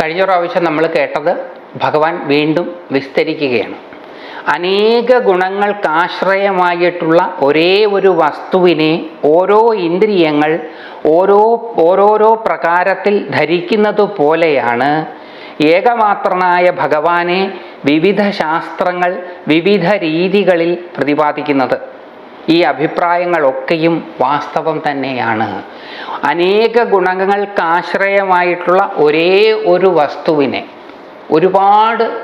കഴിഞ്ഞ പ്രാവശ്യം നമ്മൾ കേട്ടത് ഭഗവാൻ വീണ്ടും വിസ്തരിക്കുകയാണ്. അനേക ഗുണങ്ങൾക്കാശ്രയമായിട്ടുള്ള ഒരേ ഒരു വസ്തുവിനെ ഓരോ ഇന്ദ്രിയങ്ങൾ ഓരോ ഓരോരോ പ്രകാരത്തിൽ ധരിക്കുന്നത് പോലെയാണ് ഏകമാത്രനായ ഭഗവാനെ വിവിധ ശാസ്ത്രങ്ങൾ വിവിധ രീതികളിൽ പ്രതിപാദിക്കുന്നത്. ഈ അഭിപ്രായങ്ങളൊക്കെയും വാസ്തവം തന്നെയാണ്. അനേക ഗുണങ്ങൾക്ക് ആശ്രയമായിട്ടുള്ള ഒരേ ഒരു വസ്തുവിനെ ഒരുപാട്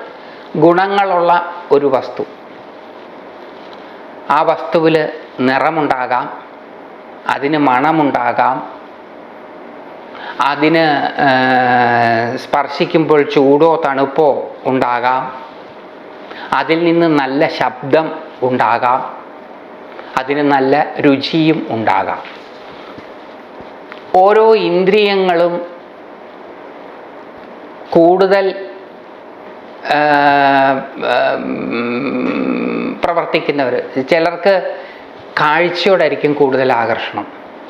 ഗുണങ്ങളുള്ള ഒരു വസ്തു. ആ വസ്തുവിൽ നിറമുണ്ടാകാം അതിന് മണമുണ്ടാകാം അതിന് സ്പർശിക്കുമ്പോൾ ചൂടോ തണുപ്പോ ഉണ്ടാകാം അതിൽ നിന്ന് നല്ല ശബ്ദം ഉണ്ടാകാം. അതിന് നല്ല രുചിയും ഉണ്ടാകാം. ഓരോ ഇന്ദ്രിയങ്ങളും കൂടുതൽ പ്രവർത്തിക്കുന്നവർ ചിലർക്ക് കാഴ്ചയോടായിരിക്കും കൂടുതൽ ആകർഷണം.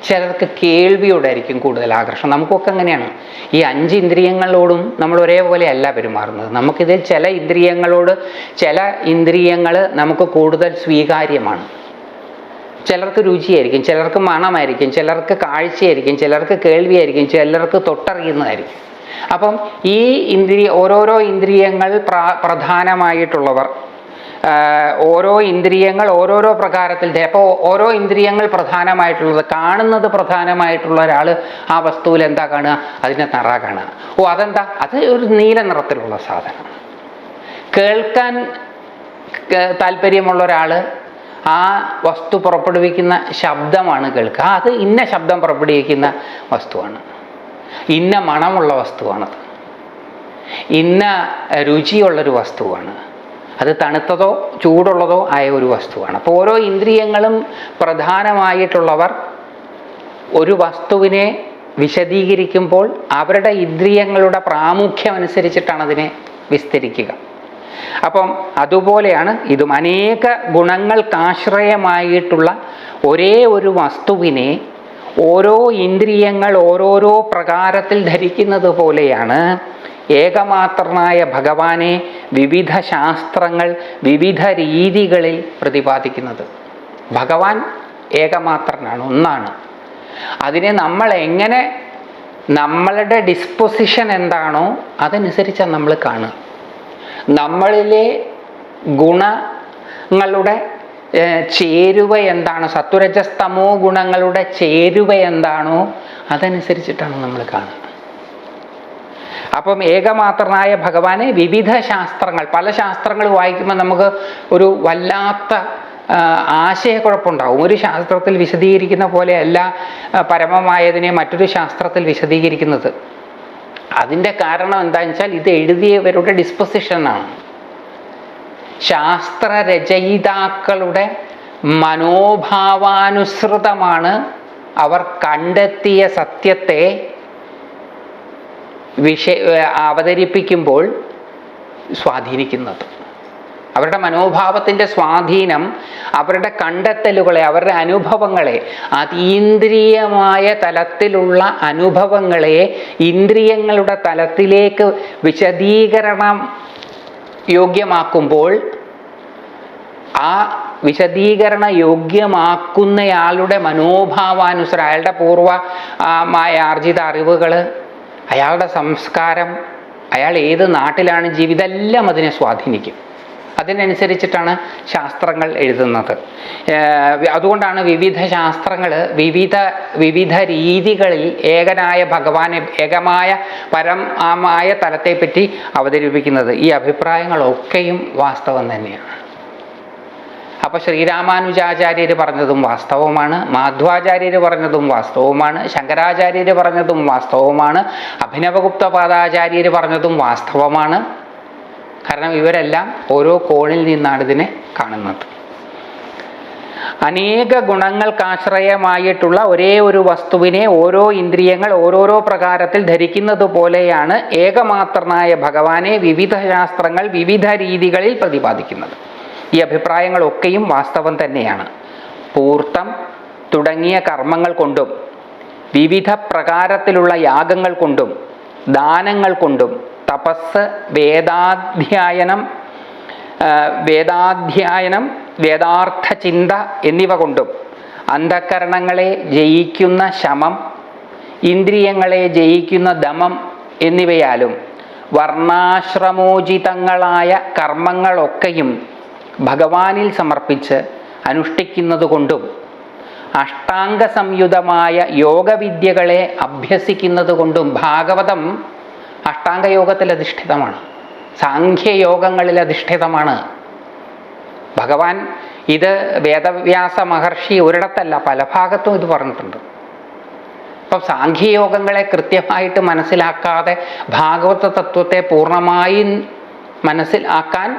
ചിലർക്ക് കേൾവിയോടായിരിക്കും കൂടുതൽ ആകർഷണം. നമുക്കൊക്കെ അങ്ങനെയാണ്. ഈ അഞ്ച് ഇന്ദ്രിയങ്ങളോടും നമ്മൾ ഒരേപോലെ അല്ല പെരുമാറുന്നത്. നമുക്കിതിൽ ചില ഇന്ദ്രിയങ്ങളോട് ചില ഇന്ദ്രിയങ്ങൾ നമുക്ക് കൂടുതൽ സ്വീകാര്യമാണ്. ചിലർക്ക് രുചിയായിരിക്കും ചിലർക്ക് മണമായിരിക്കും ചിലർക്ക് കാഴ്ചയായിരിക്കും ചിലർക്ക് കേൾവിയായിരിക്കും ചിലർക്ക് തൊട്ടറിയുന്നതായിരിക്കും. അപ്പം ഈ ഇന്ദ്രിയ ഓരോരോ ഇന്ദ്രിയങ്ങൾ പ്രധാനമായിട്ടുള്ളവർ ഓരോ ഇന്ദ്രിയങ്ങൾ ഓരോരോ പ്രകാരത്തിൽ അപ്പോൾ ഓരോ ഇന്ദ്രിയങ്ങൾ പ്രധാനമായിട്ടുള്ളത് കാണുന്നത് പ്രധാനമായിട്ടുള്ള ഒരാൾ ആ വസ്തുവിൽ എന്താ കാണുക? അതിന്റെ നിറ കാണുക. ഓ അതെന്താ? അത് ഒരു നീല നിറത്തിലുള്ള സാധനം. കേൾക്കാൻ താല്പര്യമുള്ള ഒരാൾ ആ വസ്തു പുറപ്പെടുവിക്കുന്ന ശബ്ദമാണ് കേൾക്കുക. അത് ഇന്ന ശബ്ദം പുറപ്പെടുവിക്കുന്ന വസ്തുവാണ്. ഇന്ന മണമുള്ള വസ്തുവാണത്. ഇന്ന രുചിയുള്ളൊരു വസ്തുവാണ്. അത് തണുത്തതോ ചൂടുള്ളതോ ആയ ഒരു വസ്തുവാണ്. അപ്പോൾ ഓരോ ഇന്ദ്രിയങ്ങളും പ്രധാനമായിട്ടുള്ളവർ ഒരു വസ്തുവിനെ വിശദീകരിക്കുമ്പോൾ അവരുടെ ഇന്ദ്രിയങ്ങളുടെ പ്രാമുഖ്യം അനുസരിച്ചിട്ടാണ് അതിനെ വിസ്തരിക്കുക. അപ്പം അതുപോലെയാണ് ഇതും അനേക ഗുണങ്ങൾക്കാശ്രയമായിട്ടുള്ള ഒരേ ഒരു വസ്തുവിനെ ഓരോ ഇന്ദ്രിയങ്ങൾ ഓരോരോ പ്രകാരത്തിൽ ധരിക്കുന്നത് പോലെയാണ് ഏകമാത്രനായ ഭഗവാനെ വിവിധ ശാസ്ത്രങ്ങൾ വിവിധ രീതികളിൽ പ്രതിപാദിക്കുന്നത്. ഭഗവാൻ ഏകമാത്രനാണ് ഒന്നാണ്. അതിനെ നമ്മൾ എങ്ങനെ നമ്മളുടെ ഡിസ്പൊസിഷൻ എന്താണോ അതനുസരിച്ചാണ് നമ്മൾ കാണുക. നമ്മളിലെ ഗുണങ്ങളുടെ ചേരുവ എന്താണ്? സത്വരജസ്തമോ ഗുണങ്ങളുടെ ചേരുവ എന്താണോ അതനുസരിച്ചിട്ടാണ് നമ്മൾ കാണുന്നത്. അപ്പം ഏകമാത്രനായ ഭഗവാനെ വിവിധ ശാസ്ത്രങ്ങൾ പല ശാസ്ത്രങ്ങൾ വായിക്കുമ്പോൾ നമുക്ക് ഒരു വല്ലാത്ത ആശയക്കുഴപ്പമുണ്ടാവും. ഒരു ശാസ്ത്രത്തിൽ വിശദീകരിക്കുന്ന പോലെയല്ല പരമമായതിനെ മറ്റൊരു ശാസ്ത്രത്തിൽ വിശദീകരിക്കുന്നത്. അതിന്റെ കാരണം എന്താണെന്ന് വെച്ചാൽ ഇത് എഴുതിയവരുടെ ഡിസ്പൊസിഷനാണ് ശാസ്ത്രരചയിതാക്കളുടെ മനോഭാവാനുസൃതമാണ് അവർ കണ്ടെത്തിയ സത്യത്തെ വിഷ അവതരിപ്പിക്കുമ്പോൾ സ്വാധീനിക്കുന്നത്. അവരുടെ മനോഭാവത്തിന്റെ സ്വാധീനം അവരുടെ കണ്ടെത്തലുകളെ അവരുടെ അനുഭവങ്ങളെ അതീന്ദ്രിയമായ തലത്തിലുള്ള അനുഭവങ്ങളെ ഇന്ദ്രിയങ്ങളുടെ തലത്തിലേക്ക് വിശദീകരണം യോഗ്യമാക്കുമ്പോൾ ആ വിശദീകരണ യോഗ്യമാക്കുന്നയാളുടെ മനോഭാവാനുസരണം അയാളുടെ പൂർവമായ ആർജിത അറിവുകൾ അയാളുടെ സംസ്കാരം അയാൾ ഏത് നാട്ടിലാണ് ജീവിതം എല്ലാം അതിനെ സ്വാധീനിക്കും. അതിനനുസരിച്ചിട്ടാണ് ശാസ്ത്രങ്ങൾ എഴുതുന്നത്. അതുകൊണ്ടാണ് വിവിധ ശാസ്ത്രങ്ങൾ വിവിധ വിവിധ രീതികളിൽ ഏകനായ ഭഗവാനെ ഏകമായ പരമായ തലത്തെപ്പറ്റി അവതരിപ്പിക്കുന്നത്. ഈ അഭിപ്രായങ്ങളൊക്കെയും വാസ്തവം തന്നെയാണ്. അപ്പോൾ ശ്രീരാമാനുജാചാര്യർ പറഞ്ഞതും വാസ്തവമാണ് മാധ്വാചാര്യർ പറഞ്ഞതും വാസ്തവമാണ് ശങ്കരാചാര്യർ പറഞ്ഞതും വാസ്തവമാണ് അഭിനവഗുപ്ത പാദാചാര്യർ പറഞ്ഞതും വാസ്തവമാണ്. കാരണം ഇവരെല്ലാം ഓരോ കോണിൽ നിന്നാണ് ഇതിനെ കാണുന്നത്. അനേക ഗുണങ്ങൾക്കാശ്രയമായിട്ടുള്ള ഒരേ ഒരു വസ്തുവിനെ ഓരോ ഇന്ദ്രിയങ്ങൾ ഓരോരോ പ്രകാരത്തിൽ ധരിക്കുന്നത് പോലെയാണ് ഏകമാത്രനായ ഭഗവാനെ വിവിധ ശാസ്ത്രങ്ങൾ വിവിധ രീതികളിൽ പ്രതിപാദിക്കുന്നത്. ഈ അഭിപ്രായങ്ങളൊക്കെയും വാസ്തവം തന്നെയാണ്. പൂർത്തം തുടങ്ങിയ കർമ്മങ്ങൾ കൊണ്ടും വിവിധ പ്രകാരത്തിലുള്ള യാഗങ്ങൾ കൊണ്ടും ദാനങ്ങൾ കൊണ്ടും തപസ് വേദാധ്യായനം വേദാധ്യായനം വേദാർത്ഥ ചിന്ത എന്നിവ കൊണ്ടും അന്ധകരണങ്ങളെ ജയിക്കുന്ന ശമം ഇന്ദ്രിയങ്ങളെ ജയിക്കുന്ന ദമം എന്നിവയാലും വർണാശ്രമോചിതങ്ങളായ കർമ്മങ്ങളൊക്കെയും ഭഗവാനിൽ സമർപ്പിച്ച് അനുഷ്ഠിക്കുന്നതുകൊണ്ടും അഷ്ടാംഗ സംയുതമായ യോഗവിദ്യകളെ അഭ്യസിക്കുന്നതുകൊണ്ടും ഭാഗവതം അഷ്ടാംഗയോഗത്തിൽ അധിഷ്ഠിതമാണ് സാഖ്യയോഗങ്ങളിൽ അധിഷ്ഠിതമാണ് ഭഗവാൻ ഇത് വേദവ്യാസ മഹർഷി ഒരിടത്തല്ല പല ഭാഗത്തും ഇത് പറഞ്ഞിട്ടുണ്ട്. അപ്പം സാഖ്യയോഗങ്ങളെ കൃത്യമായിട്ട് മനസ്സിലാക്കാതെ ഭാഗവത തത്വത്തെ പൂർണമായി മനസ്സിലാക്കാൻ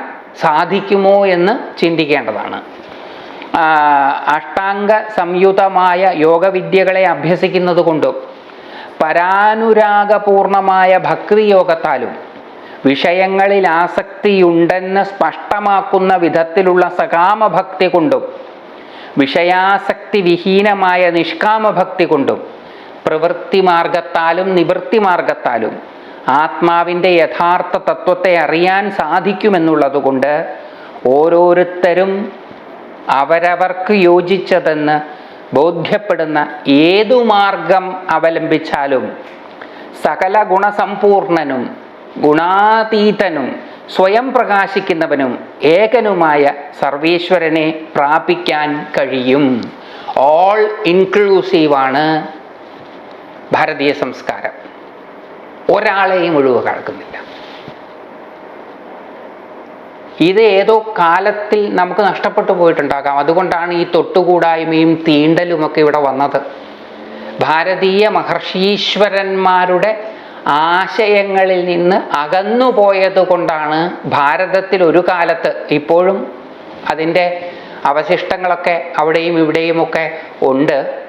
സാധിക്കുമോ എന്ന് ചിന്തിക്കേണ്ടതാണ്. അഷ്ടാംഗ സംയുതമായ യോഗവിദ്യകളെ അഭ്യസിക്കുന്നത് കൊണ്ടും പരാനുരാഗപൂർണമായ ഭക്തിയോഗത്താലും വിഷയങ്ങളിൽ ആസക്തിയുണ്ടെന്ന് സ്പഷ്ടമാക്കുന്ന വിധത്തിലുള്ള സകാമഭക്തി കൊണ്ടും വിഷയാസക്തി വിഹീനമായ നിഷ്കാമഭക്തി കൊണ്ടും പ്രവൃത്തി മാർഗത്താലും നിവൃത്തി മാർഗത്താലും ആത്മാവിന്റെ യഥാർത്ഥ തത്വത്തെ അറിയാൻ സാധിക്കുമെന്നുള്ളതുകൊണ്ട് ഓരോരുത്തരും അവരവർക്ക് യോജിച്ചതെന്ന് ബോധ്യപ്പെടുന്ന ഏതു മാർഗം അവലംബിച്ചാലും സകല ഗുണസമ്പൂർണനും ഗുണാതീതനും സ്വയം പ്രകാശിക്കുന്നവനും ഏകനുമായ സർവീശ്വരനെ പ്രാപിക്കാൻ കഴിയും. ഓൾ ഇൻക്ലൂസീവാണ് ഭാരതീയ സംസ്കാരം. ഒരാളെയും ഒഴിവ് കടക്കുന്നില്ല ഇത് ഏതോ കാലത്തിൽ നമുക്ക് നഷ്ടപ്പെട്ടു പോയിട്ടുണ്ടാകാം. അതുകൊണ്ടാണ് ഈ തൊട്ടുകൂടായ്മയും തീണ്ടലും ഒക്കെ ഇവിടെ വന്നത്. ഭാരതീയ മഹർഷീശ്വരന്മാരുടെ ആശയങ്ങളിൽ നിന്ന് അകന്നു പോയത് കൊണ്ടാണ് ഭാരതത്തിൽ ഒരു കാലത്ത് ഇപ്പോഴും അതിന്റെ അവശിഷ്ടങ്ങളൊക്കെ അവിടെയും ഇവിടെയുമൊക്കെ ഉണ്ട്.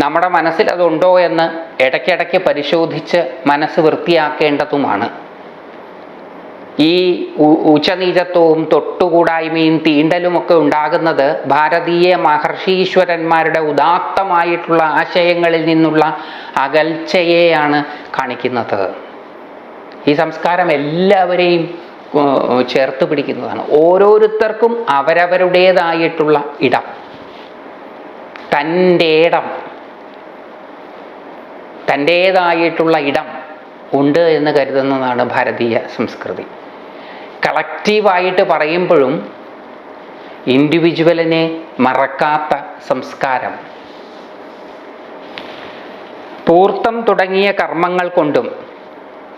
നമ്മുടെ മനസ്സിൽ അതുണ്ടോ എന്ന് ഇടയ്ക്കിടയ്ക്ക് പരിശോധിച്ച് മനസ്സ് വൃത്തിയാക്കേണ്ടതുമാണ്. ഈ ഉച്ചനീചത്വവും തൊട്ടുകൂടായ്മയും തീണ്ടലുമൊക്കെ ഉണ്ടാകുന്നത് ഭാരതീയ മഹർഷീശ്വരന്മാരുടെ ഉദാത്തമായിട്ടുള്ള ആശയങ്ങളിൽ നിന്നുള്ള അകൽച്ചയെയാണ് കാണിക്കുന്നത്. ഈ സംസ്കാരം എല്ലാവരെയും ചേർത്ത് പിടിക്കുന്നതാണ്. ഓരോരുത്തർക്കും അവരവരുടേതായിട്ടുള്ള ഇടം. തന്റെ ഇടം തന്റേതായിട്ടുള്ള ഇടം ഉണ്ട് എന്ന് കരുതുന്നതാണ് ഭാരതീയ സംസ്കൃതി. കളക്റ്റീവായിട്ട് പറയുമ്പോഴും ഇൻഡിവിജ്വലിനെ മറക്കാത്ത സംസ്കാരം. പൂർത്തം തുടങ്ങിയ കർമ്മങ്ങൾ കൊണ്ടും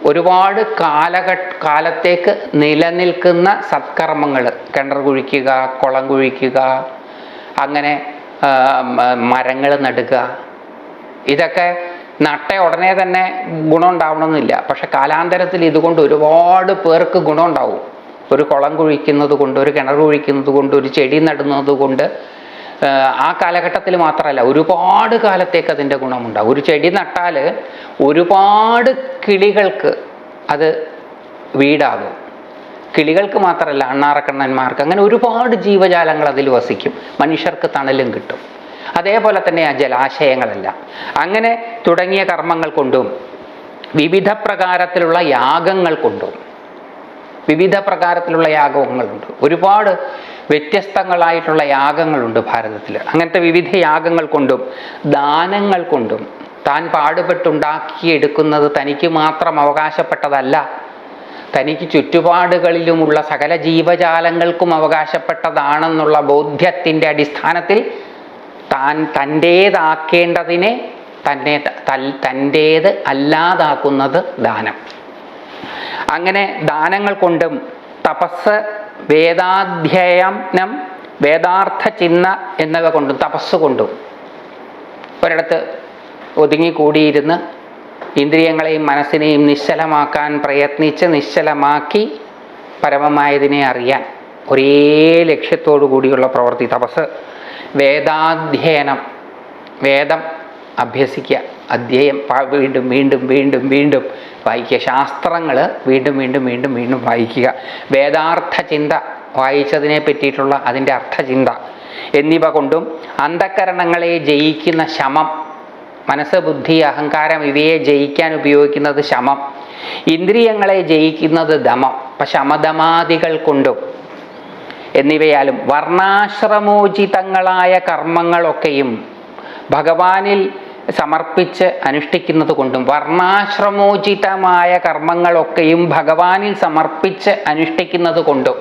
ഒരുപാട് കാലഘട്ട കാലത്തേക്ക് നിലനിൽക്കുന്ന സത്കർമ്മങ്ങൾ കിണർ കുഴിക്കുക കുളം കുഴിക്കുക അങ്ങനെ മരങ്ങൾ നടുക ഇതൊക്കെ നട്ട ഉടനെ തന്നെ ഗുണം ഉണ്ടാവണമെന്നില്ല. പക്ഷെ കാലാന്തരത്തിൽ ഇതുകൊണ്ട് ഒരുപാട് പേർക്ക് ഗുണം ഉണ്ടാവും. ഒരു കുളം കുഴിക്കുന്നത് കൊണ്ട് ഒരു കിണർ കുഴിക്കുന്നത് കൊണ്ട് ഒരു ചെടി നടുന്നത് കൊണ്ട് ആ, കാലഘട്ടത്തിൽ മാത്രമല്ല ഒരുപാട് കാലത്തേക്ക് അതിന്റെ ഗുണമുണ്ടാകും ഒരു ചെടി നട്ടാൽ ഒരുപാട് കിളികൾക്ക് അത് വീടാകും. കിളികൾക്ക് മാത്രമല്ല അണ്ണാറക്കണ്ണന്മാർക്ക് അങ്ങനെ ഒരുപാട് ജീവജാലങ്ങൾ അതിൽ വസിക്കും. മനുഷ്യർക്ക് തണലും കിട്ടും. അതേപോലെ തന്നെ ആ ജലാശയങ്ങളെല്ലാം. അങ്ങനെ തുടങ്ങിയ കർമ്മങ്ങൾ കൊണ്ടും വിവിധ പ്രകാരത്തിലുള്ള യാഗങ്ങൾ കൊണ്ടും വിവിധ പ്രകാരത്തിലുള്ള യാഗങ്ങളുണ്ട്. ഒരുപാട് വ്യത്യസ്തങ്ങളായിട്ടുള്ള യാഗങ്ങളുണ്ട് ഭാരതത്തിൽ അങ്ങനത്തെ വിവിധ യാഗങ്ങൾ കൊണ്ടും ദാനങ്ങൾ കൊണ്ടും താൻ പാടുപെട്ടുണ്ടാക്കിയെടുക്കുന്നത് തനിക്ക് മാത്രം അവകാശപ്പെട്ടതല്ല. തനിക്ക് ചുറ്റുപാടുകളിലുമുള്ള സകല ജീവജാലങ്ങൾക്കും അവകാശപ്പെട്ടതാണെന്നുള്ള ബോധ്യത്തിന്റെ അടിസ്ഥാനത്തിൽ താൻ തന്റേതാക്കേണ്ടതിനെ തന്നെ തൽ- തന്റേത് അല്ലാതാക്കുന്നത് ദാനം. അങ്ങനെ ദാനങ്ങൾ കൊണ്ടും തപസ് വേദാധ്യയനം വേദാർത്ഥ ചിന്ന എന്നിവ കൊണ്ടും തപസ് കൊണ്ടും ഒരിടത്ത് ഒതുങ്ങിക്കൂടിയിരുന്ന് ഇന്ദ്രിയങ്ങളെയും മനസ്സിനെയും നിശ്ചലമാക്കാൻ പ്രയത്നിച്ച് നിശ്ചലമാക്കി പരമമായതിനെ അറിയാൻ ഒരേ ലക്ഷ്യത്തോടു കൂടിയുള്ള പ്രവൃത്തി തപസ് വേദാധ്യയനം വേദം അഭ്യസിക്കുക. അധ്യയം വീണ്ടും വീണ്ടും വീണ്ടും വീണ്ടും വായിക്കുക. ശാസ്ത്രങ്ങൾ വീണ്ടും വീണ്ടും വീണ്ടും വീണ്ടും വായിക്കുക. വേദാർത്ഥ ചിന്ത വായിച്ചതിനെ പറ്റിയിട്ടുള്ള അതിന്റെ അർത്ഥചിന്ത എന്നിവ കൊണ്ടും അന്ധകരണങ്ങളെ ജയിക്കുന്ന ശമം മനസ്സ് ബുദ്ധി അഹങ്കാരം ഇവയെ ജയിക്കാൻ ഉപയോഗിക്കുന്നത് ശമം ഇന്ദ്രിയങ്ങളെ ജയിക്കുന്നത് ദമം അപ്പം ശമദമാദികൾ കൊണ്ടും എന്നിവയാലും വർണാശ്രമോചിതങ്ങളായ കർമ്മങ്ങളൊക്കെയും ഭഗവാനിൽ സമർപ്പിച്ച് അനുഷ്ഠിക്കുന്നത് കൊണ്ടും വർണാശ്രമോചിതമായ കർമ്മങ്ങളൊക്കെയും ഭഗവാനിൽ സമർപ്പിച്ച് അനുഷ്ഠിക്കുന്നത് കൊണ്ടും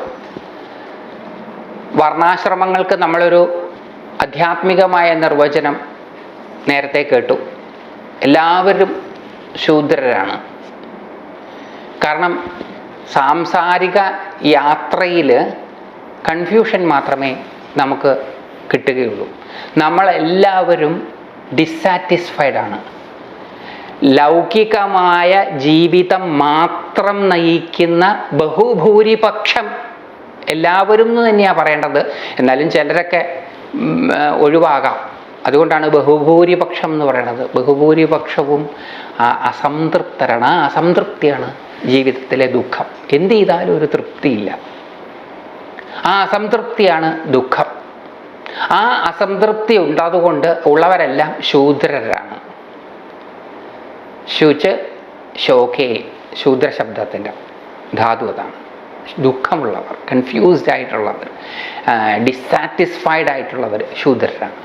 വർണാശ്രമങ്ങൾക്ക് നമ്മളൊരു ആധ്യാത്മികമായ നിർവചനം നേരത്തെ കേട്ടു. എല്ലാവരും ശൂദ്രരാണ്. കാരണം സാംസാരിക യാത്രയിൽ കൺഫ്യൂഷൻ മാത്രമേ നമുക്ക് കിട്ടുകയുള്ളൂ. നമ്മളെല്ലാവരും ഡിസാറ്റിസ്ഫൈഡ് ആണ്. ലൗകികമായ ജീവിതം മാത്രം നയിക്കുന്ന ബഹുഭൂരിപക്ഷം എല്ലാവരും എന്ന് തന്നെയാണ് പറയേണ്ടത്. എന്നാലും ചിലരൊക്കെ ഒഴിവാകാം. അതുകൊണ്ടാണ് ബഹുഭൂരിപക്ഷം എന്ന് പറയുന്നത് ബഹുഭൂരിപക്ഷവും അസംതൃപ്തരാണ്. അസംതൃപ്തിയാണ് ജീവിതത്തിലെ ദുഃഖം. എന്ത് ചെയ്താലും ഒരു തൃപ്തിയില്ല. ആ അസംതൃപ്തിയാണ് ദുഃഖം. ആ അസംതൃപ്തി ഉണ്ടാതുകൊണ്ട് ഉള്ളവരെല്ലാം ശൂദ്രരാണ്. ശുച് ശോകേ ശൂദ്ര ശബ്ദത്തിന്റെ ധാതു അതാണ്. ദുഃഖമുള്ളവർ കൺഫ്യൂസ്ഡ് ആയിട്ടുള്ളവർ ഡിസാറ്റിസ്ഫൈഡ് ആയിട്ടുള്ളവർ ശൂദ്രരാണ്.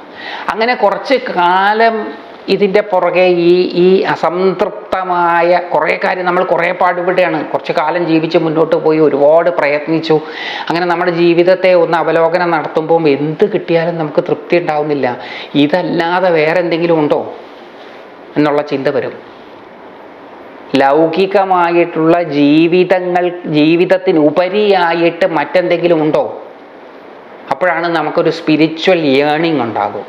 അങ്ങനെ കുറച്ച് കാലം ഇതിന്റെ പുറകെ ഈ ഈ അസംതൃപ്തമായ കുറേ കാര്യം നമ്മൾ കുറേ പാടുപെടുകയാണ്. കുറച്ച് കാലം ജീവിച്ച് മുന്നോട്ട് പോയി ഒരുപാട് പ്രയത്നിച്ചു. അങ്ങനെ നമ്മുടെ ജീവിതത്തെ ഒന്ന് അവലോകനം നടത്തുമ്പോൾ എന്ത് കിട്ടിയാലും നമുക്ക് തൃപ്തി ഉണ്ടാവുന്നില്ല. ഇതല്ലാതെ വേറെ എന്തെങ്കിലും ഉണ്ടോ? എന്നുള്ള ചിന്ത വരും. ലൗകികമായിട്ടുള്ള ജീവിതങ്ങൾ ജീവിതത്തിനുപരിയായിട്ട് മറ്റെന്തെങ്കിലും ഉണ്ടോ? അപ്പോഴാണ് നമുക്കൊരു സ്പിരിച്വൽ ഏണിംഗ് ഉണ്ടാകും.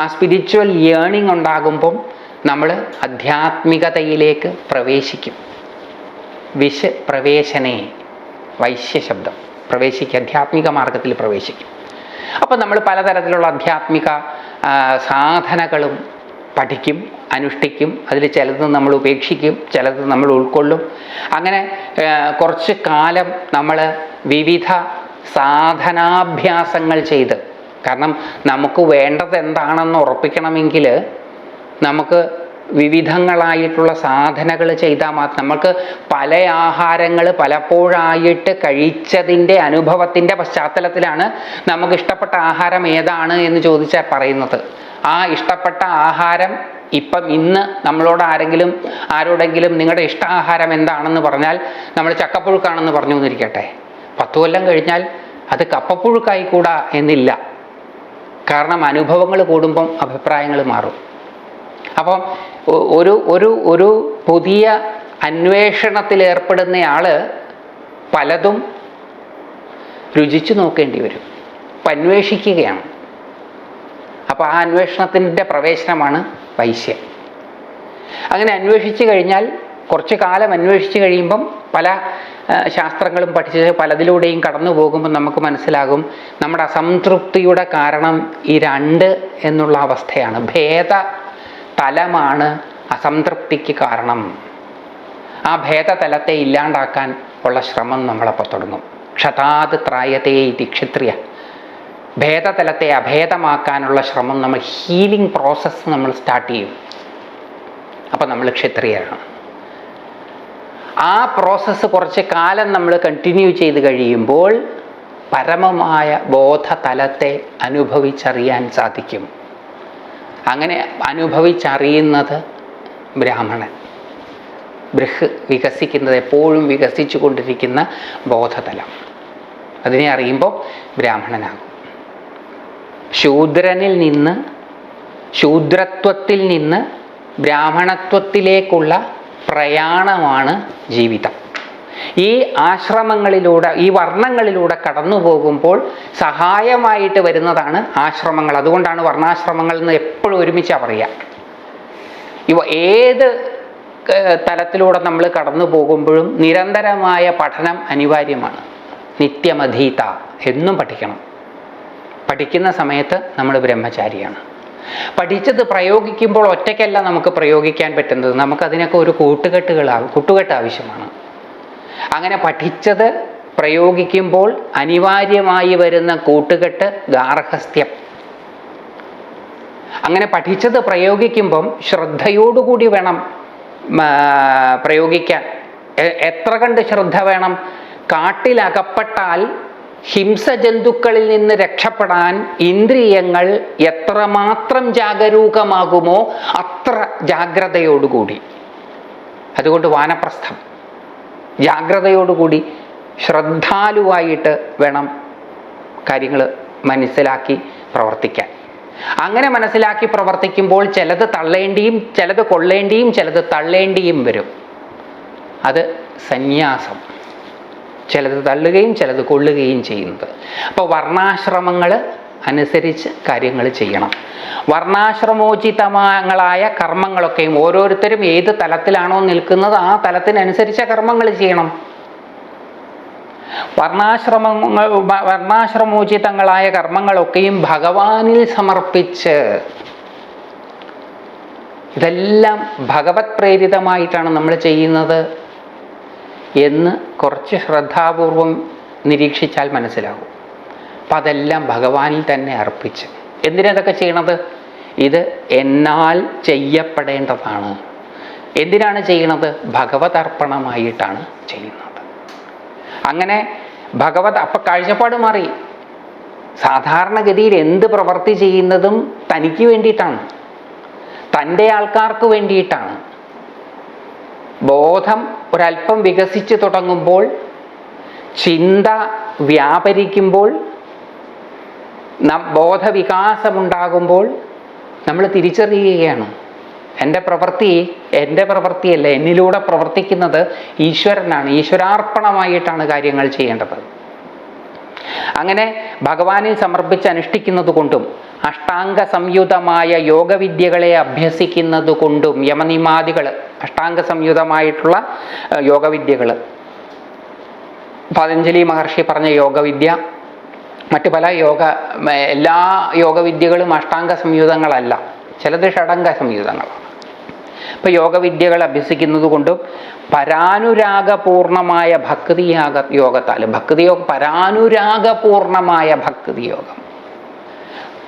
ആ സ്പിരിച്വൽ ഏണിംഗ് ഉണ്ടാകുമ്പം നമ്മൾ ആധ്യാത്മികതയിലേക്ക് പ്രവേശിക്കും. വിശ പ്രവേശനേ വൈശ്യ ശബ്ദം. പ്രവേശിക്കുക ആധ്യാത്മിക മാർഗത്തിൽ പ്രവേശിക്കും. അപ്പോൾ നമ്മൾ പലതരത്തിലുള്ള ആധ്യാത്മിക സാധനകളും പഠിക്കും അനുഷ്ഠിക്കും. അതിൽ ചിലത് നമ്മൾ ഉപേക്ഷിക്കും ചിലത് നമ്മൾ ഉൾക്കൊള്ളും. അങ്ങനെ കുറച്ച് കാലം നമ്മൾ വിവിധ സാധനാഭ്യാസങ്ങൾ ചെയ്ത് കാരണം നമുക്ക് വേണ്ടത് എന്താണെന്ന് ഉറപ്പിക്കണമെങ്കിൽ നമുക്ക് വിവിധങ്ങളായിട്ടുള്ള സാധനകൾ ചെയ്താൽ മാത്രം നമുക്ക് പല ആഹാരങ്ങൾ പലപ്പോഴായിട്ട് കഴിച്ചതിന്റെ അനുഭവത്തിന്റെ പശ്ചാത്തലത്തിലാണ് നമുക്ക് ഇഷ്ടപ്പെട്ട ആഹാരം ഏതാണ് എന്ന് ചോദിച്ചാൽ പറയുന്നത്. ആ ഇഷ്ടപ്പെട്ട ആഹാരം ഇപ്പം ഇന്ന് നമ്മളോട് ആരെങ്കിലും ആരോടെങ്കിലും നിങ്ങളുടെ ഇഷ്ട ആഹാരം എന്താണെന്ന് പറഞ്ഞാൽ നമ്മൾ ചക്കപ്പുഴുക്കാണെന്ന് പറഞ്ഞു എന്നിരിക്കട്ടെ. പത്ത് കൊല്ലം കഴിഞ്ഞാൽ അത് കപ്പപ്പുഴുക്കായിക്കൂടാ എന്നില്ല. കാരണം അനുഭവങ്ങൾ കൂടുമ്പം അഭിപ്രായങ്ങൾ മാറും. അപ്പം ഒരു ഒരു ഒരു പുതിയ അന്വേഷണത്തിൽ ഏർപ്പെടുന്നയാൾ പലതും രുചിച്ചു നോക്കേണ്ടി വരും. അപ്പം അന്വേഷിക്കുകയാണ്. അപ്പോൾ ആ അന്വേഷണത്തിന്റെ പ്രവേശനമാണ് വൈശ്യം അങ്ങനെ അന്വേഷിച്ച് കഴിഞ്ഞാൽ കുറച്ച് കാലം അന്വേഷിച്ച് കഴിയുമ്പം പല ശാസ്ത്രങ്ങളും പഠിച്ച് പലതിലൂടെയും കടന്നു പോകുമ്പോൾ നമുക്ക് മനസ്സിലാകും നമ്മുടെ അസംതൃപ്തിയുടെ കാരണം ഈ രണ്ട് എന്നുള്ള അവസ്ഥയാണ്. ഭേദ തലമാണ് അസംതൃപ്തിക്ക് കാരണം. ആ ഭേദതലത്തെ ഇല്ലാണ്ടാക്കാൻ ഉള്ള ശ്രമം നമ്മളപ്പോൾ തുടങ്ങും. ക്ഷതാത് ത്രായതേ ഇതി ക്ഷത്രിയ. ഭേദതലത്തെ അഭേദമാക്കാനുള്ള ശ്രമം നമ്മൾ ഹീലിംഗ് പ്രോസസ്സ് നമ്മൾ സ്റ്റാർട്ട് ചെയ്യും. അപ്പോൾ നമ്മൾ ക്ഷത്രിയരാണ്. ആ പ്രോസസ്സ് കുറച്ച് കാലം നമ്മൾ കണ്ടിന്യൂ ചെയ്ത് കഴിയുമ്പോൾ പരമമായ ബോധതലത്തെ അനുഭവിച്ചറിയാൻ സാധിക്കും. അങ്ങനെ അനുഭവിച്ചറിയുന്നത് ബ്രാഹ്മണൻ. ബൃഹ് വികസിക്കുന്നത് എപ്പോഴും വികസിച്ചു കൊണ്ടിരിക്കുന്ന ബോധതലം. അതിനെ അറിയുമ്പോൾ ബ്രാഹ്മണനാകും. ശൂദ്രനിൽ നിന്ന് ശൂദ്രത്വത്തിൽ നിന്ന് ബ്രാഹ്മണത്വത്തിലേക്കുള്ള പ്രയാണമാണ് ജീവിതം. ഈ ആശ്രമങ്ങളിലൂടെ ഈ വർണങ്ങളിലൂടെ കടന്നു പോകുമ്പോൾ സഹായമായിട്ട് വരുന്നതാണ് ആശ്രമങ്ങൾ. അതുകൊണ്ടാണ് വർണാശ്രമങ്ങൾ എന്ന് എപ്പോഴും ഒരുമിച്ചാണ് പറയുക ഇവ ഏത് തലത്തിലൂടെ നമ്മൾ കടന്നു പോകുമ്പോഴും നിരന്തരമായ പഠനം അനിവാര്യമാണ്. നിത്യമധീത എന്നും പഠിക്കണം. പഠിക്കുന്ന സമയത്ത് നമ്മൾ ബ്രഹ്മചാരിയാണ്. പഠിച്ചത് പ്രയോഗിക്കുമ്പോൾ ഒറ്റയ്ക്കല്ല നമുക്ക് പ്രയോഗിക്കാൻ പറ്റുന്നത്. നമുക്കതിനൊക്കെ ഒരു കൂട്ടുകെട്ടുകൾ കൂട്ടുകെട്ട് ആവശ്യമാണ്. അങ്ങനെ പഠിച്ചത് പ്രയോഗിക്കുമ്പോൾ അനിവാര്യമായി വരുന്ന കൂട്ടുകെട്ട് ഗാർഹസ്ഥ്യം. അങ്ങനെ പഠിച്ചത് പ്രയോഗിക്കുമ്പം ശ്രദ്ധയോടുകൂടി വേണം പ്രയോഗിക്കാൻ. എത്ര കണ്ട് ശ്രദ്ധ വേണം? കാട്ടിലകപ്പെട്ടാൽ ഹിംസജന്തുക്കളിൽ നിന്ന് രക്ഷപ്പെടാൻ ഇന്ദ്രിയങ്ങൾ എത്രമാത്രം ജാഗരൂകമാകുമോ അത്ര ജാഗ്രതയോടുകൂടി. അതുകൊണ്ട് വാനപ്രസ്ഥം. ജാഗ്രതയോടുകൂടി ശ്രദ്ധാലുവായിട്ട് വേണം കാര്യങ്ങൾ മനസ്സിലാക്കി പ്രവർത്തിക്കാൻ. അങ്ങനെ മനസ്സിലാക്കി പ്രവർത്തിക്കുമ്പോൾ ചിലത് തള്ളേണ്ടിയും ചിലത് കൊള്ളേണ്ടിയും ചിലത് തള്ളേണ്ടിയും വരും. അത് സന്യാസം. ചിലത് തള്ളുകയും ചിലത് കൊള്ളുകയും ചെയ്യുന്നത്. അപ്പോൾ വർണാശ്രമങ്ങൾ അനുസരിച്ച് കാര്യങ്ങൾ ചെയ്യണം. വർണാശ്രമോചിതങ്ങളായ കർമ്മങ്ങളൊക്കെയും ഓരോരുത്തരും ഏത് തലത്തിലാണോ നിൽക്കുന്നത് ആ തലത്തിനനുസരിച്ച കർമ്മങ്ങൾ ചെയ്യണം. വർണാശ്രമങ്ങൾ വർണാശ്രമോചിതങ്ങളായ കർമ്മങ്ങളൊക്കെയും ഭഗവാനിൽ സമർപ്പിച്ച് ഇതെല്ലാം ഭഗവത് പ്രേരിതമായിട്ടാണ് നമ്മൾ ചെയ്യുന്നത് എന്ന് കുറച്ച് ശ്രദ്ധാപൂർവം നിരീക്ഷിച്ചാൽ മനസ്സിലാകും. അപ്പം അതെല്ലാം ഭഗവാനിൽ തന്നെ അർപ്പിച്ച്. എന്തിനതൊക്കെ ചെയ്യണത്? ഇത് എന്നാൽ ചെയ്യപ്പെടേണ്ടതാണ്. എന്തിനാണ് ചെയ്യണത്? ഭഗവതർപ്പണമായിട്ടാണ് ചെയ്യുന്നത്. അങ്ങനെ ഭഗവത് അപ്പം കാഴ്ചപ്പാട് മാറി. സാധാരണഗതിയിൽ എന്ത് പ്രവൃത്തി ചെയ്യുന്നതും തനിക്ക് വേണ്ടിയിട്ടാണ്. തന്റെ ആൾക്കാർക്ക് വേണ്ടിയിട്ടാണ്. ബോധം ഒരല്പം വികസിച്ചു തുടങ്ങുമ്പോൾ ചിന്ത വ്യാപരിക്കുമ്പോൾ ബോധവികാസമുണ്ടാകുമ്പോൾ നമ്മൾ തിരിച്ചറിയുകയാണ്. എന്റെ പ്രവൃത്തി എന്റെ പ്രവൃത്തിയല്ല എന്നിലൂടെ പ്രവർത്തിക്കുന്നത് ഈശ്വരനാണ്. ഈശ്വരാർപ്പണമായിട്ടാണ് കാര്യങ്ങൾ ചെയ്യേണ്ടത്. അങ്ങനെ ഭഗവാനിൽ സമർപ്പിച്ച് അനുഷ്ഠിക്കുന്നത് കൊണ്ടും അഷ്ടാംഗ സംയുതമായ യോഗവിദ്യകളെ അഭ്യസിക്കുന്നത് കൊണ്ടും യമനിമാദികൾ അഷ്ടാംഗ സംയുതമായിട്ടുള്ള യോഗവിദ്യകൾ പതഞ്ജലി മഹർഷി പറഞ്ഞ യോഗവിദ്യ മറ്റു പല യോഗ എല്ലാ യോഗവിദ്യകളും അഷ്ടാംഗ സംയുതങ്ങളല്ല. ചിലത് ഷടംഗ സംയുതങ്ങളാണ്. ഇപ്പം യോഗവിദ്യകൾ അഭ്യസിക്കുന്നത് കൊണ്ടും പരാനുരാഗപൂർണമായ ഭക്തിയാഗ യോഗത്താൽ ഭക്തി യോഗം പരാനുരാഗപൂർണമായ ഭക്തി യോഗം.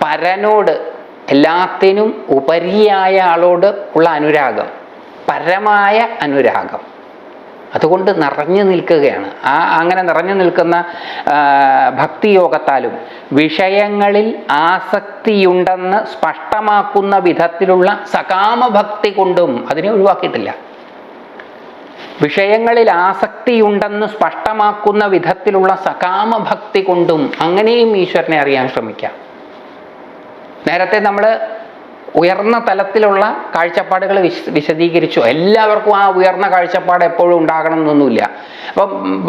പരനോട് എല്ലാത്തിനും ഉപരിയായ ആളോട് ഉള്ള അനുരാഗം പരമായ അനുരാഗം. അതുകൊണ്ട് നിറഞ്ഞു നിൽക്കുകയാണ്. ആ അങ്ങനെ നിറഞ്ഞു നിൽക്കുന്ന ഭക്തിയോഗത്താലും വിഷയങ്ങളിൽ ആസക്തിയുണ്ടെന്ന് സ്പഷ്ടമാക്കുന്ന വിധത്തിലുള്ള സകാമഭക്തി കൊണ്ടും അതിനെ ഒഴിവാക്കിയിട്ടില്ല. വിഷയങ്ങളിൽ ആസക്തിയുണ്ടെന്ന് സ്പഷ്ടമാക്കുന്ന വിധത്തിലുള്ള സകാമഭക്തി കൊണ്ടും അങ്ങനെയും ഈശ്വരനെ അറിയാൻ ശ്രമിക്കാം. നേരത്തെ നമ്മൾ ഉയർന്ന തലത്തിലുള്ള കാഴ്ചപ്പാടുകൾ വിശ വിശദീകരിച്ചു. എല്ലാവർക്കും ആ ഉയർന്ന കാഴ്ചപ്പാട് എപ്പോഴും ഉണ്ടാകണം എന്നൊന്നുമില്ല. അപ്പം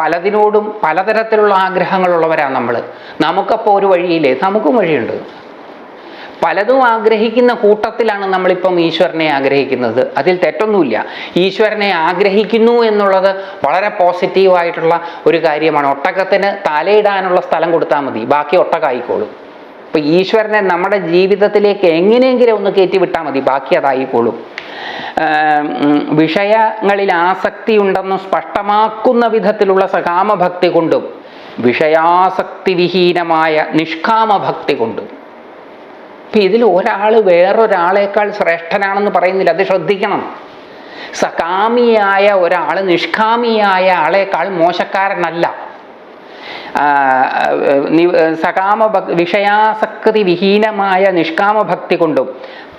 പലതിനോടും പലതരത്തിലുള്ള ആഗ്രഹങ്ങളുള്ളവരാണ് നമ്മൾ നമുക്കപ്പോൾ ഒരു വഴിയില്ലേ? നമുക്കും വഴിയുണ്ട്. പലതും ആഗ്രഹിക്കുന്ന കൂട്ടത്തിലാണ് നമ്മളിപ്പം ഈശ്വരനെ ആഗ്രഹിക്കുന്നത്. അതിൽ തെറ്റൊന്നുമില്ല. ഈശ്വരനെ ആഗ്രഹിക്കുന്നു എന്നുള്ളത് വളരെ പോസിറ്റീവായിട്ടുള്ള ഒരു കാര്യമാണ്. ഒട്ടകത്തിന് തലയിടാനുള്ള സ്ഥലം കൊടുത്താൽ മതി. ബാക്കി ഒട്ടകായിക്കോളും. അപ്പം ഈശ്വരനെ നമ്മുടെ ജീവിതത്തിലേക്ക് എങ്ങനെയെങ്കിലും ഒന്ന് കയറ്റി വിട്ടാൽ മതി. ബാക്കി അതായിക്കോളും. വിഷയങ്ങളിൽ ആസക്തി ഉണ്ടെന്ന് സ്പഷ്ടമാക്കുന്ന വിധത്തിലുള്ള സകാമഭക്തി കൊണ്ടും വിഷയാസക്തി വിഹീനമായ നിഷ്കാമഭക്തി കൊണ്ടും. ഇപ്പം ഇതിൽ ഒരാൾ വേറൊരാളേക്കാൾ ശ്രേഷ്ഠനാണെന്ന് പറയുന്നില്ല. അത് ശ്രദ്ധിക്കണം. സകാമിയായ ഒരാൾ നിഷ്കാമിയായ ആളേക്കാൾ മോശക്കാരനല്ല. സകാമ വിഷയാസക്തി വിഹീനമായ നിഷ്കാമ ഭക്തി കൊണ്ടും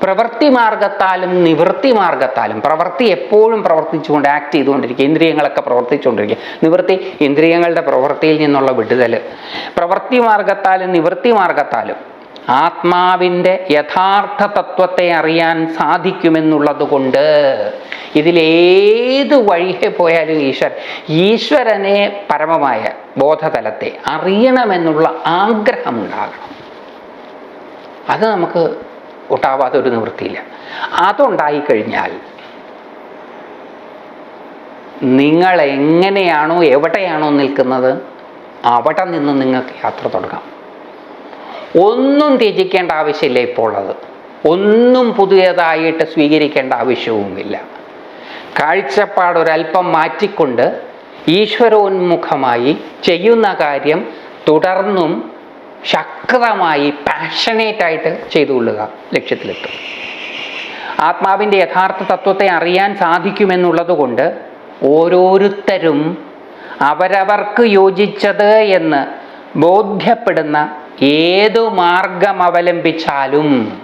പ്രവൃത്തി മാർഗത്താലും നിവൃത്തി മാർഗത്താലും പ്രവൃത്തി എപ്പോഴും പ്രവർത്തിച്ചുകൊണ്ട് ആക്ട് ചെയ്തുകൊണ്ടിരിക്കുക ഇന്ദ്രിയങ്ങളൊക്കെ പ്രവർത്തിച്ചുകൊണ്ടിരിക്കുക. നിവൃത്തി ഇന്ദ്രിയങ്ങളുടെ പ്രവൃത്തിയിൽ നിന്നുള്ള വിടുതൽ പ്രവൃത്തി മാർഗത്താലും നിവൃത്തി മാർഗത്താലും ആത്മാവിന്റെ യഥാർത്ഥ തത്വത്തെ അറിയാൻ സാധിക്കുമെന്നുള്ളത് കൊണ്ട് ഇതിലേത് വഴിയെ പോയാലും ഈശ്വരൻ ഈശ്വരനെ പരമമായ ബോധതലത്തെ അറിയണമെന്നുള്ള ആഗ്രഹമുണ്ടാകണം. അത് നമുക്ക് ഒട്ടാവാത്ത ഒരു നിവൃത്തിയില്ല. അതുണ്ടായിക്കഴിഞ്ഞാൽ നിങ്ങൾ എങ്ങനെയാണോ എവിടെയാണോ നിൽക്കുന്നത് അവിടെ നിന്ന് നിങ്ങൾക്ക് യാത്ര തുടങ്ങാം. ഒന്നും ത്യജിക്കേണ്ട ആവശ്യമില്ല ഇപ്പോൾ അത്. ഒന്നും പുതിയതായിട്ട് സ്വീകരിക്കേണ്ട ആവശ്യവുമില്ല. കാഴ്ചപ്പാടൊരൽപ്പം മാറ്റിക്കൊണ്ട് ഈശ്വരോന്മുഖമായി ചെയ്യുന്ന കാര്യം തുടർന്നും ശക്തമായി പാഷനേറ്റ് ആയിട്ട് ചെയ്തുകൊള്ളുക ലക്ഷ്യത്തിലെത്തും. ആത്മാവിന്റെ യഥാർത്ഥ തത്വത്തെ അറിയാൻ സാധിക്കുമെന്നുള്ളത് കൊണ്ട് ഓരോരുത്തരും അവരവർക്ക് യോജിച്ചത് എന്ന് ബോധ്യപ്പെടുന്ന ഏതു മാർഗം അവലംബിച്ചാലും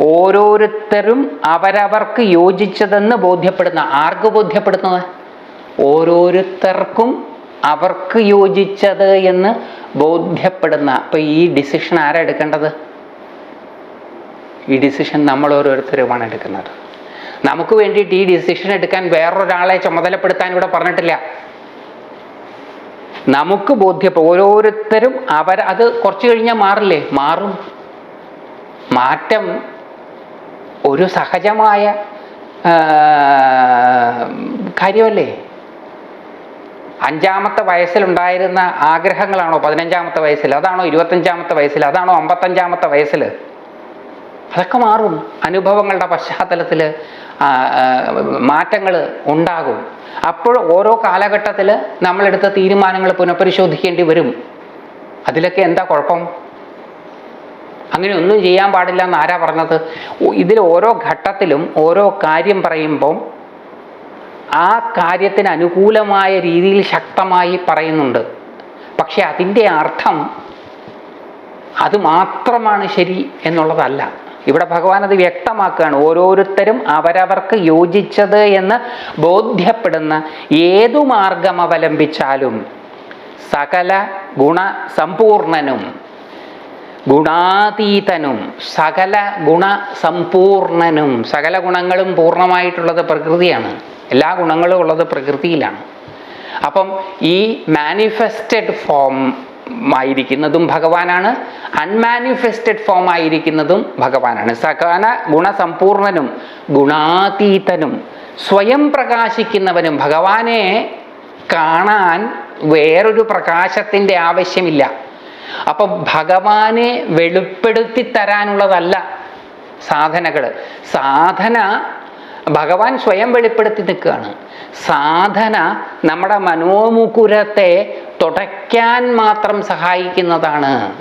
ഓരോരുത്തരും അവരവർക്ക് യോജിച്ചതെന്ന് ബോധ്യപ്പെടുന്ന ആർക്ക് ബോധ്യപ്പെടുന്നത്? ഓരോരുത്തർക്കും അവർക്ക് യോജിച്ചത് എന്ന് ബോധ്യപ്പെടുന്ന അപ്പൊ ഈ ഡിസിഷൻ ആരാ എടുക്കേണ്ടത്? ഈ ഡിസിഷൻ നമ്മൾ ഓരോരുത്തരുമാണ് എടുക്കുന്നത്. നമുക്ക് വേണ്ടിയിട്ട് ഈ ഡിസിഷൻ എടുക്കാൻ വേറൊരാളെ ചുമതലപ്പെടുത്താൻ ഇവിടെ പറഞ്ഞിട്ടില്ല. നമുക്ക് ബോധ്യപ്പെ ഓരോരുത്തരും അവർ അത് കുറച്ച് കഴിഞ്ഞാൽ മാറില്ലേ? മാറും. മാറ്റം ഒരു സഹജമായ കാര്യമല്ലേ? അഞ്ചാമത്തെ വയസ്സിലുണ്ടായിരുന്ന ആഗ്രഹങ്ങളാണോ? പതിനഞ്ചാമത്തെ വയസ്സിൽ അതാണോ ഇരുപത്തഞ്ചാമത്തെ വയസ്സിൽ അതാണോ അമ്പത്തഞ്ചാമത്തെ വയസ്സിൽ? അതൊക്കെ മാറും. അനുഭവങ്ങളുടെ പശ്ചാത്തലത്തിൽ മാറ്റങ്ങൾ ഉണ്ടാകും. അപ്പോൾ ഓരോ കാലഘട്ടത്തിൽ നമ്മളെടുത്ത തീരുമാനങ്ങൾ പുനഃപരിശോധിക്കേണ്ടി വരും. അതിലൊക്കെ എന്താ കുഴപ്പം? അങ്ങനെ ഒന്നും ചെയ്യാൻ പാടില്ല എന്ന് ആരാ പറഞ്ഞത്? ഇതിൽ ഓരോ ഘട്ടത്തിലും ഓരോ കാര്യം പറയുമ്പം ആ കാര്യത്തിന് അനുകൂലമായ രീതിയിൽ ശക്തമായി പറയുന്നുണ്ട്. പക്ഷെ അതിന്റെ അർത്ഥം അത് മാത്രമാണ് ശരി എന്നുള്ളതല്ല. ഇവിടെ ഭഗവാൻ അത് വ്യക്തമാക്കുകയാണ്. ഓരോരുത്തരും അവരവർക്ക് യോജിച്ചത് എന്ന് ബോധ്യപ്പെടുന്ന ഏതു മാർഗം അവലംബിച്ചാലും സകല ഗുണസമ്പൂർണനും ഗുണാതീതനും സകല ഗുണസമ്പൂർണനും സകല ഗുണങ്ങളും പൂർണമായിട്ടുള്ളത് പ്രകൃതിയാണ്. എല്ലാ ഗുണങ്ങളും ഉള്ളത് പ്രകൃതിയിലാണ്. അപ്പം ഈ മാനിഫെസ്റ്റഡ് ഫോം ആയിരിക്കുന്നതും ഭഗവാനാണ്. അൺമാനിഫെസ്റ്റഡ് ഫോം ആയിരിക്കുന്നതും ഭഗവാനാണ്. സകാന ഗുണസമ്പൂർണനും ഗുണാതീതനും സ്വയം പ്രകാശിക്കുന്നവനും ഭഗവാനെ കാണാൻ വേറൊരു പ്രകാശത്തിന്റെ ആവശ്യമില്ല. അപ്പൊ ഭഗവാനെ വെളിപ്പെടുത്തി തരാനുള്ളതല്ല സാധനകൾ സാധന ഭഗവാൻ സ്വയം വെളിപ്പെടുത്തി നിൽക്കുകയാണ്. സാധന നമ്മുടെ മനോമുകുരത്തെ തുടയ്ക്കാൻ മാത്രം സഹായിക്കുന്നതാണ്.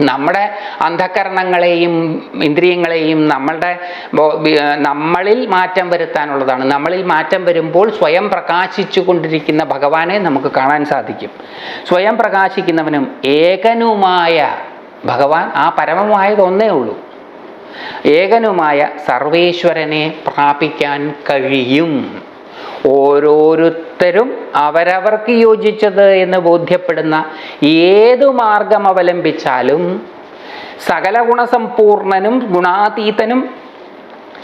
നമ്മുടെ അന്ധകരണങ്ങളെയും ഇന്ദ്രിയങ്ങളെയും നമ്മളുടെ നമ്മളിൽ മാറ്റം വരുത്താനുള്ളതാണ്. നമ്മളിൽ മാറ്റം വരുമ്പോൾ സ്വയം പ്രകാശിച്ചു കൊണ്ടിരിക്കുന്ന ഭഗവാനെ നമുക്ക് കാണാൻ സാധിക്കും. സ്വയം പ്രകാശിക്കുന്നവനും ഏകനുമായ ഭഗവാൻ ആ പരമമായത് ഒന്നേ ഉള്ളൂ. ഏകനുമായ സർവേശ്വരനെ പ്രാപിക്കാൻ കഴിയും. ഓരോരുത്തരും അവരവർക്ക് യോജിച്ചത് എന്ന് ബോധ്യപ്പെടുന്ന ഏതു മാർഗം അവലംബിച്ചാലും സകല ഗുണസമ്പൂർണനും ഗുണാതീതനും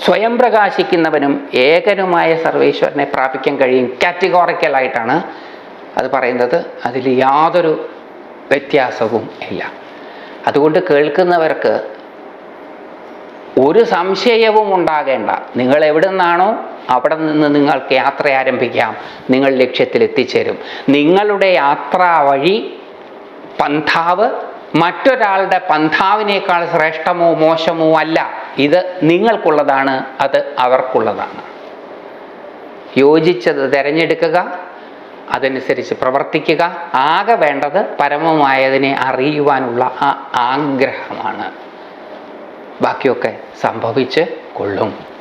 സ്വയം പ്രകാശിക്കുന്നവനും ഏകനുമായ സർവേശ്വരനെ പ്രാപിക്കാൻ കഴിയും. കാറ്റഗോറിക്കലായിട്ടാണ് അത് പറയുന്നത്. അതിൽ യാതൊരു വ്യത്യാസവും ഇല്ല. അതുകൊണ്ട് കേൾക്കുന്നവർക്ക് ഒരു സംശയവും ഉണ്ടാകേണ്ട. നിങ്ങൾ എവിടെ നിന്നാണോ അവിടെ നിന്ന് നിങ്ങൾക്ക് യാത്ര ആരംഭിക്കാം. നിങ്ങൾ ലക്ഷ്യത്തിൽ എത്തിച്ചേരും. നിങ്ങളുടെ യാത്രാ വഴി പന്ഥാവ് മറ്റൊരാളുടെ പന്ഥാവിനേക്കാൾ ശ്രേഷ്ഠമോ മോശമോ അല്ല. ഇത് നിങ്ങൾക്കുള്ളതാണ് അത് അവർക്കുള്ളതാണ്. യോജിച്ചത് തിരഞ്ഞെടുക്കുക അതനുസരിച്ച് പ്രവർത്തിക്കുക. ആകെ വേണ്ടത് പരമമായതിനെ അറിയുവാനുള്ള ആ ആഗ്രഹമാണ്. ബാക്കിയൊക്കെ സംഭവിച്ച് കൊള്ളും.